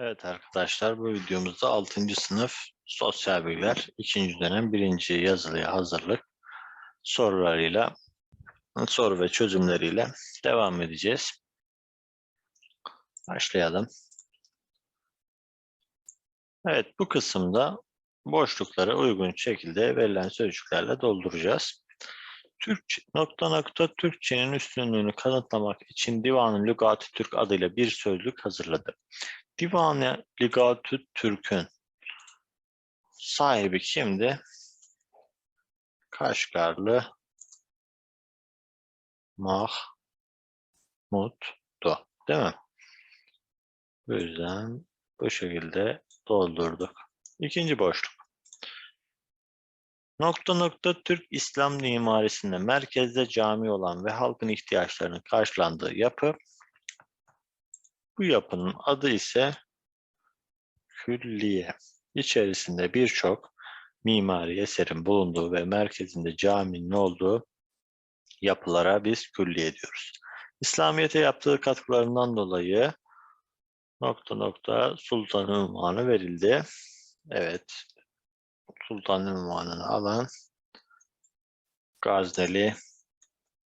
Evet arkadaşlar bu videomuzda 6. sınıf sosyal bilgiler 2. dönem 1. yazılıya hazırlık sorularıyla soru ve çözümleriyle devam edeceğiz. Başlayalım. Evet bu kısımda boşlukları uygun şekilde verilen sözcüklerle dolduracağız. Türkçe, nokta nokta Türkçenin üstünlüğünü kanıtlamak için Divan-ı Lügat-ı Türk adıyla bir sözlük hazırladı. Divan-ı Lügat-ı Türk'ün sahibi kimdi? Kaşgarlı Mahmut'du. Değil mi? Bu yüzden bu şekilde doldurduk. İkinci boşluk. Nokta nokta Türk İslam mimarisinde merkezde cami olan ve halkın ihtiyaçlarının karşılandığı yapı. Bu yapının adı ise külliye. İçerisinde birçok mimari eserin bulunduğu ve merkezinde caminin olduğu yapılara biz külliye diyoruz. İslamiyet'e yaptığı katkılarından dolayı nokta nokta sultan unvanı verildi. Evet, sultan unvanını alan Gazneli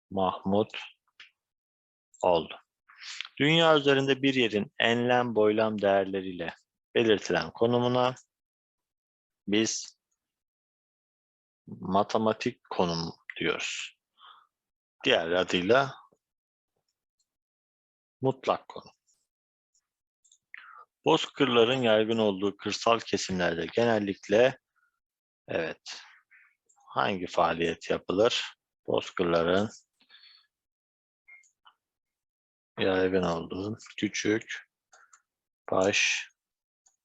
Mahmut oldu. Dünya üzerinde bir yerin enlem boylam değerleriyle belirtilen konumuna biz matematik konum diyoruz. Diğer adıyla mutlak konum. Bozkırların yaygın olduğu kırsal kesimlerde genellikle evet hangi faaliyet yapılır? Bozkırların yaygın olduğu küçük baş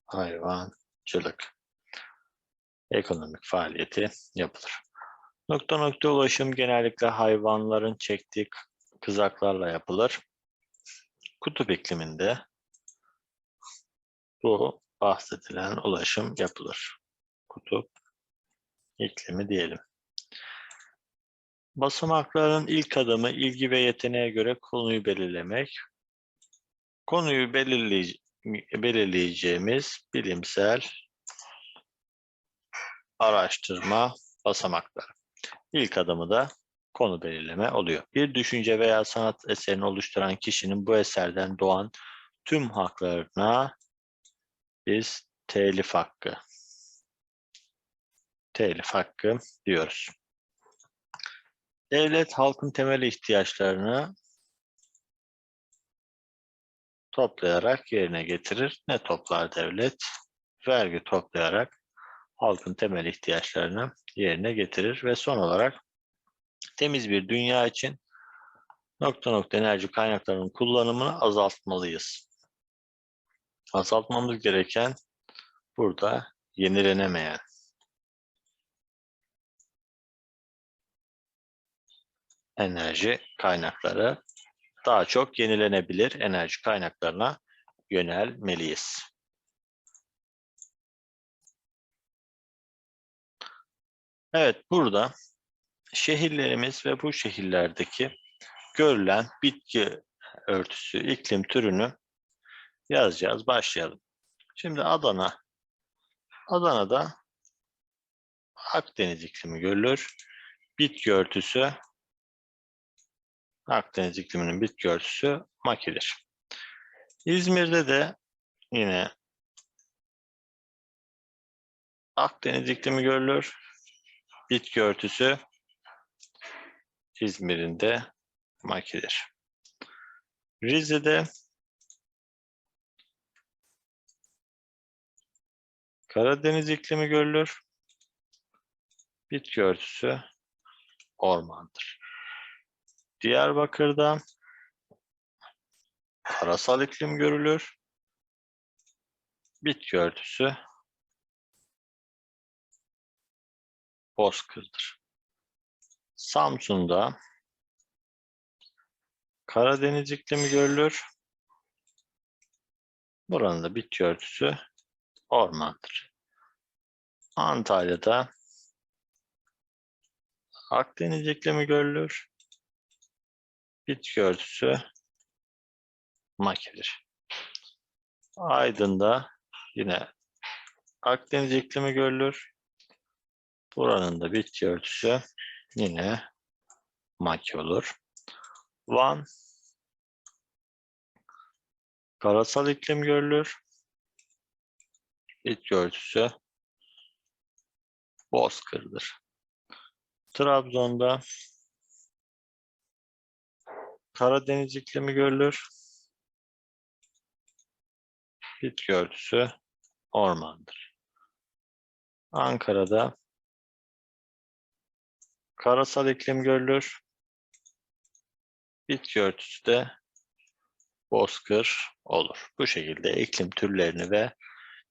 hayvancılık ekonomik faaliyeti yapılır. Nokta nokta ulaşım genellikle hayvanların çektiği kızaklarla yapılır. Kutup ikliminde bu bahsedilen ulaşım yapılır. Kutup iklimi diyelim. Basamakların ilk adımı ilgi ve yeteneğe göre konuyu belirlemek. Konuyu belirley belirleyeceğimiz bilimsel araştırma basamakları. İlk adımı da konu belirleme oluyor. Bir düşünce veya sanat eserini oluşturan kişinin bu eserden doğan tüm haklarına biz telif hakkı telif hakkı diyoruz. Devlet halkın temel ihtiyaçlarını toplayarak yerine getirir. Ne toplar devlet? Vergi toplayarak halkın temel ihtiyaçlarını yerine getirir ve son olarak temiz bir dünya için nokta nokta enerji kaynaklarının kullanımını azaltmalıyız. Azaltmamız gereken burada yenilenemeyen enerji kaynakları daha çok yenilenebilir enerji kaynaklarına yönelmeliyiz. Evet burada şehirlerimiz ve bu şehirlerdeki görülen bitki örtüsü, iklim türünü yazacağız. Başlayalım. Şimdi Adana. Adana'da Akdeniz iklimi görülür. Bitki örtüsü Akdeniz ikliminin bitki örtüsü makidir. İzmir'de de yine Akdeniz iklimi görülür. Bitki örtüsü İzmir'in de makidir. Rize'de Karadeniz iklimi görülür. Bitki örtüsü ormandır. Diyarbakır'da karasal iklim görülür. Bitki örtüsü bozkırdır. Samsun'da Karadeniz iklimi görülür. Buranın da bitki örtüsü ormandır. Antalya'da Akdeniz iklimi görülür. Bitki örtüsü makidir. Aydın'da yine Akdeniz iklimi görülür. Buranın da bitki örtüsü yine maki olur. Van karasal iklim görülür. Bitki örtüsü bozkırdır. Trabzon'da Karadeniz iklimi görülür. Bitki örtüsü ormandır. Ankara'da karasal iklim görülür. Bitki örtüsü de bozkır olur. Bu şekilde iklim türlerini ve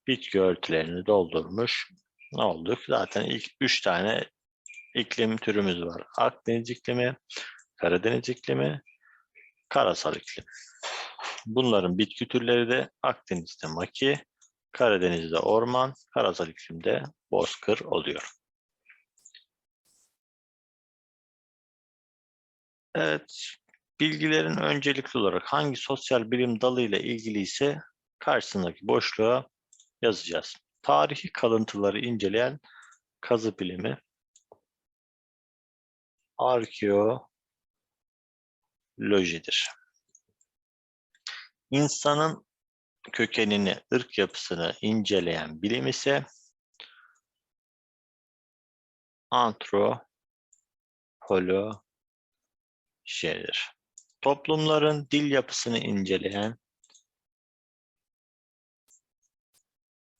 bitki örtülerini doldurmuş olduk. Zaten ilk üç tane iklim türümüz var. Akdeniz iklimi, Karadeniz iklimi, karasal iklim. Bunların bitki türleri de Akdeniz'de maki, Karadeniz'de orman, karasal iklimde bozkır oluyor. Evet, bilgilerin öncelikli olarak hangi sosyal bilim dalıyla ilgili ise karşısındaki boşluğa yazacağız. Tarihi kalıntıları inceleyen kazı bilimi, arkeolojidir. İnsanın kökenini, ırk yapısını inceleyen bilim ise antropolojidir. Toplumların dil yapısını inceleyen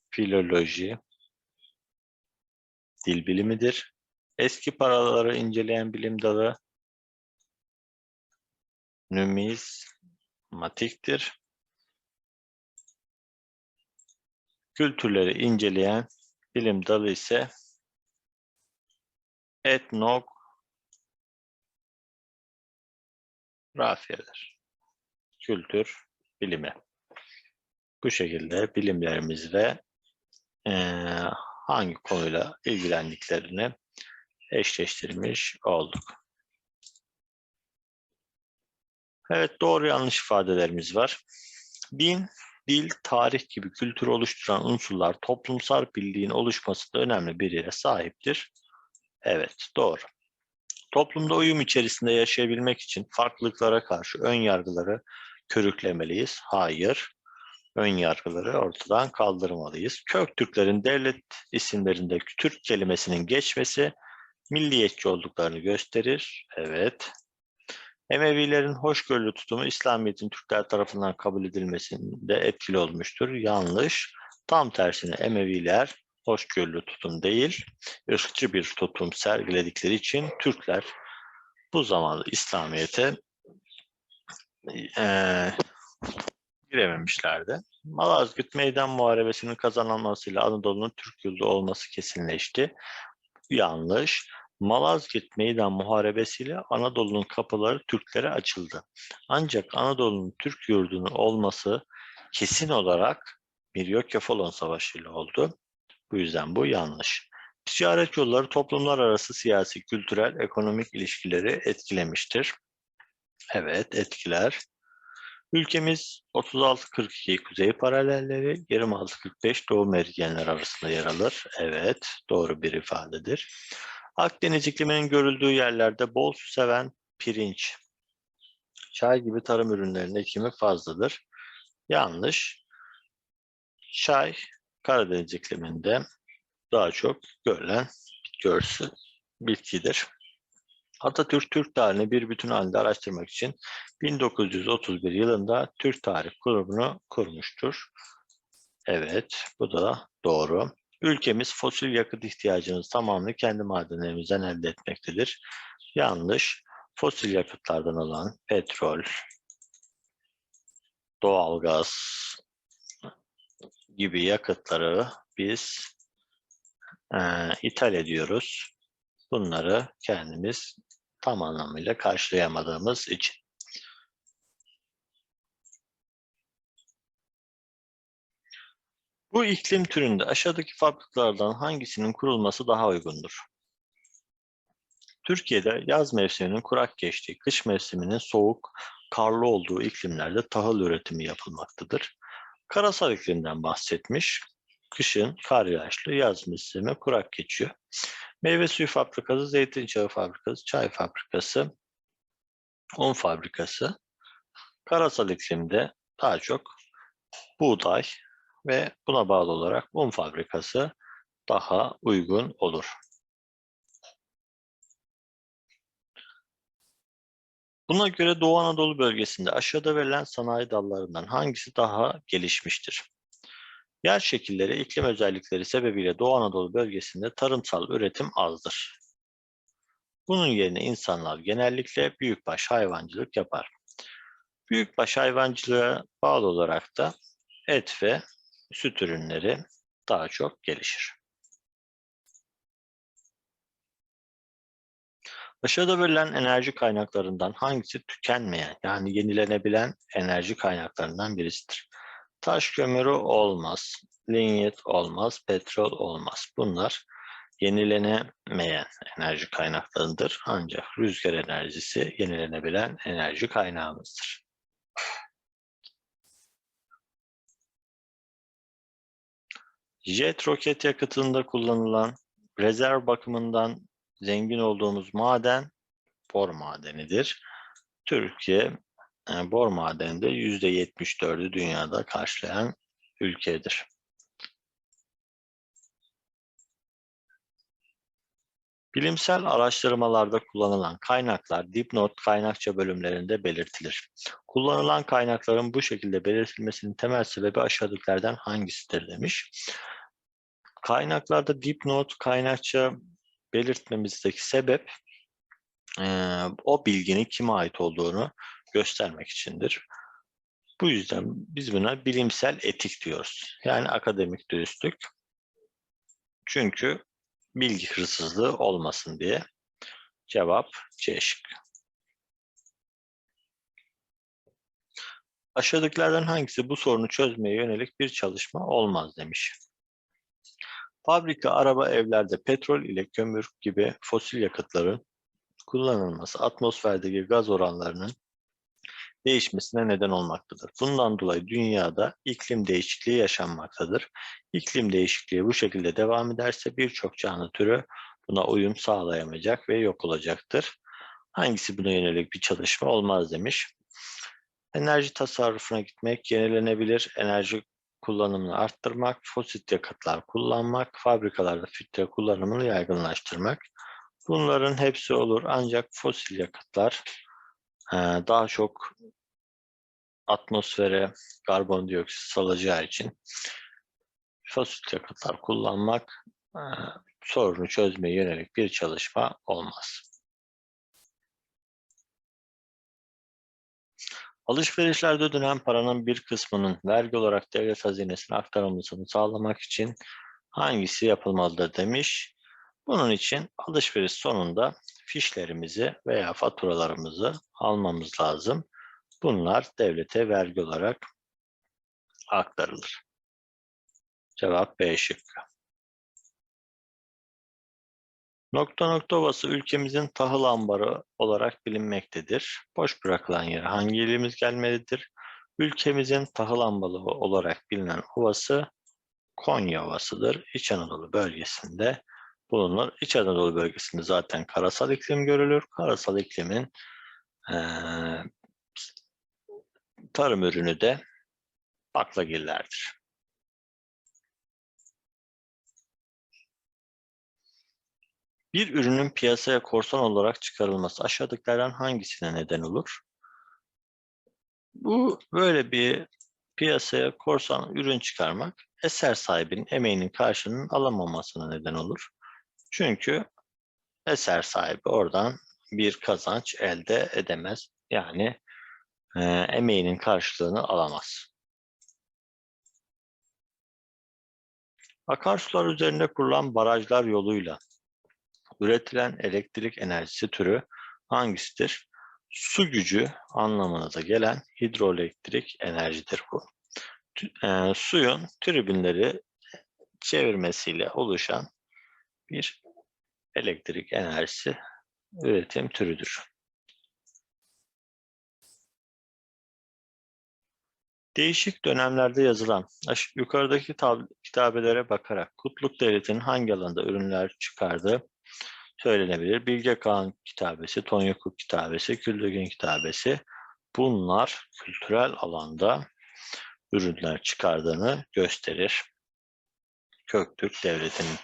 filoloji, dil bilimidir. Eski paraları inceleyen bilim dalı numizmatiktir. Kültürleri inceleyen bilim dalı ise etnografiyadır. Kültür bilimi. Bu şekilde bilimlerimiz ve eee, hangi konuyla ilgilendiklerini eşleştirmiş olduk. Evet doğru yanlış ifadelerimiz var. Din, dil, tarih gibi kültürü oluşturan unsurlar toplumsal birliğin oluşmasında önemli bir yere sahiptir. Evet doğru. Toplumda uyum içerisinde yaşayabilmek için farklılıklara karşı ön yargıları körüklemeliyiz. Hayır. Ön yargıları ortadan kaldırmalıyız. Köktürklerin devlet isimlerinde Türk kelimesinin geçmesi milliyetçi olduklarını gösterir. Evet. Emevilerin hoşgörülü tutumu İslamiyet'in Türkler tarafından kabul edilmesinde etkili olmuştur. Yanlış. Tam tersine Emeviler hoşgörülü tutum değil, ırkçı bir tutum sergiledikleri için Türkler bu zamanda İslamiyet'e eee girememişlerdi. Malazgirt Meydan Muharebesi'nin kazanılmasıyla Anadolu'nun Türk yurdu olması kesinleşti. Yanlış. Malazgirt Meydan Muharebesi'yle Anadolu'nun kapıları Türklere açıldı. Ancak Anadolu'nun Türk yurdunun olması kesin olarak Miryokya-Folon Savaşı ile oldu. Bu yüzden bu yanlış. Ticaret yolları toplumlar arası siyasi, kültürel, ekonomik ilişkileri etkilemiştir. Evet, etkiler. Ülkemiz 36-42 kuzey paralelleri, 26-45 doğu meridyenler arasında yer alır. Evet, doğru bir ifadedir. Akdeniz ikliminin görüldüğü yerlerde bol su seven pirinç, çay gibi tarım ürünlerinin ekimi fazladır. Yanlış. Çay Karadeniz ikliminde daha çok görülen bitki bitkidir. Atatürk Türk tarihini bir bütün halinde araştırmak için 1931 yılında Türk Tarih Kurumu'nu kurmuştur. Evet, bu da doğru. Ülkemiz fosil yakıt ihtiyacının tamamını kendi madenlerimizden elde etmektedir. Yanlış. Fosil yakıtlardan olan petrol, doğalgaz gibi yakıtları biz e, ithal ediyoruz. Bunları kendimiz tam anlamıyla karşılayamadığımız için. Bu iklim türünde aşağıdaki fabrikalardan hangisinin kurulması daha uygundur? Türkiye'de yaz mevsiminin kurak geçtiği, kış mevsiminin soğuk, karlı olduğu iklimlerde tahıl üretimi yapılmaktadır. Karasal iklimden bahsetmiş. Kışın kar yağışlı, yaz mevsimi kurak geçiyor. Meyve suyu fabrikası, zeytinyağı fabrikası, çay fabrikası, un fabrikası. Karasal iklimde daha çok buğday ve buna bağlı olarak un fabrikası daha uygun olur. Buna göre Doğu Anadolu bölgesinde aşağıda verilen sanayi dallarından hangisi daha gelişmiştir? Yer şekilleri, iklim özellikleri sebebiyle Doğu Anadolu bölgesinde tarımsal üretim azdır. Bunun yerine insanlar genellikle büyükbaş hayvancılık yapar. Büyükbaş hayvancılığa bağlı olarak da et ve süt ürünleri daha çok gelişir. Aşağıda verilen enerji kaynaklarından hangisi tükenmeyen yani yenilenebilen enerji kaynaklarından birisidir? Taş kömürü olmaz, linyit olmaz, petrol olmaz. Bunlar yenilenemeyen enerji kaynaklarıdır. Ancak rüzgar enerjisi yenilenebilen enerji kaynağımızdır. Jet roket yakıtında kullanılan rezerv bakımından zengin olduğumuz maden bor madenidir. Türkiye yani bor madeninde %74'ü dünyada karşılayan ülkedir. Bilimsel araştırmalarda kullanılan kaynaklar dipnot kaynakça bölümlerinde belirtilir. Kullanılan kaynakların bu şekilde belirtilmesinin temel sebebi aşağıdakilerden hangisidir demiş. Kaynaklarda dipnot kaynakça belirtmemizdeki sebep e, o bilginin kime ait olduğunu göstermek içindir. Bu yüzden biz buna bilimsel etik diyoruz. Yani akademik dürüstlük. Çünkü bilgi hırsızlığı olmasın diye. Cevap C şıkkı. Aşağıdakilerden hangisi bu sorunu çözmeye yönelik bir çalışma olmaz demiş. Fabrika, araba, evlerde petrol ile kömür gibi fosil yakıtların kullanılması atmosferdeki gaz oranlarının değişmesine neden olmaktadır. Bundan dolayı dünyada iklim değişikliği yaşanmaktadır. İklim değişikliği bu şekilde devam ederse birçok canlı türü buna uyum sağlayamayacak ve yok olacaktır. Hangisi buna yönelik bir çalışma olmaz demiş. Enerji tasarrufuna gitmek, yenilenebilir enerji kullanımını arttırmak, fosil yakıtlar kullanmak, fabrikalarda filtre kullanımını yaygınlaştırmak. Bunların hepsi olur ancak fosil yakıtlar daha çok atmosfere karbondioksit salacağı için fosil yakıtlar kullanmak sorunu çözmeye yönelik bir çalışma olmaz. Alışverişlerde ödenen paranın bir kısmının vergi olarak devlet hazinesine aktarılmasını sağlamak için hangisi yapılmalıdır demiş. Bunun için alışveriş sonunda fişlerimizi veya faturalarımızı almamız lazım. Bunlar devlete vergi olarak aktarılır. Cevap B şıkkı. Nokta nokta ovası ülkemizin tahıl ambarı olarak bilinmektedir. Boş bırakılan yere hangi ilimiz gelmelidir? Ülkemizin tahıl ambarı olarak bilinen ovası Konya Ovası'dır. İç Anadolu bölgesinde bulunur. İç Anadolu bölgesinde zaten karasal iklim görülür. Karasal iklimin tarım ürünü de baklagillerdir. Bir ürünün piyasaya korsan olarak çıkarılması aşağıdakilerden hangisine neden olur? Bu böyle bir piyasaya korsan ürün çıkarmak eser sahibinin emeğinin karşılığının alamamasına neden olur. Çünkü eser sahibi oradan bir kazanç elde edemez. Yani emeğinin karşılığını alamaz. Akarsular üzerinde kurulan barajlar yoluyla üretilen elektrik enerjisi türü hangisidir? Su gücü anlamına da gelen hidroelektrik enerjidir bu. E, suyun tribünleri çevirmesiyle oluşan bir elektrik enerjisi üretim türüdür. Değişik dönemlerde yazılan yukarıdaki tab- kitabelere bakarak Kutluk Devleti'nin hangi alanda ürünler çıkardığı söylenebilir. Bilge Kağan kitabesi, Tonyakuk kitabesi, Küldögün kitabesi bunlar kültürel alanda ürünler çıkardığını gösterir. Köktürk Devleti'nin.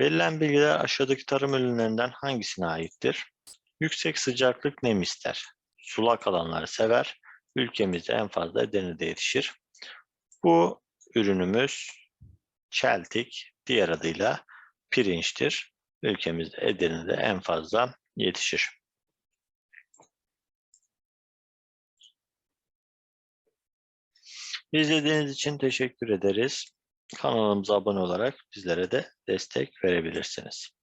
Verilen bilgiler aşağıdaki tarım ürünlerinden hangisine aittir? Yüksek sıcaklık nem ister. Sulak alanları sever. Ülkemizde en fazla Edirne'de yetişir. Bu ürünümüz çeltik, diğer adıyla pirinçtir. Ülkemizde Edirne'de en fazla yetişir. İzlediğiniz için teşekkür ederiz. Kanalımıza abone olarak bizlere de destek verebilirsiniz.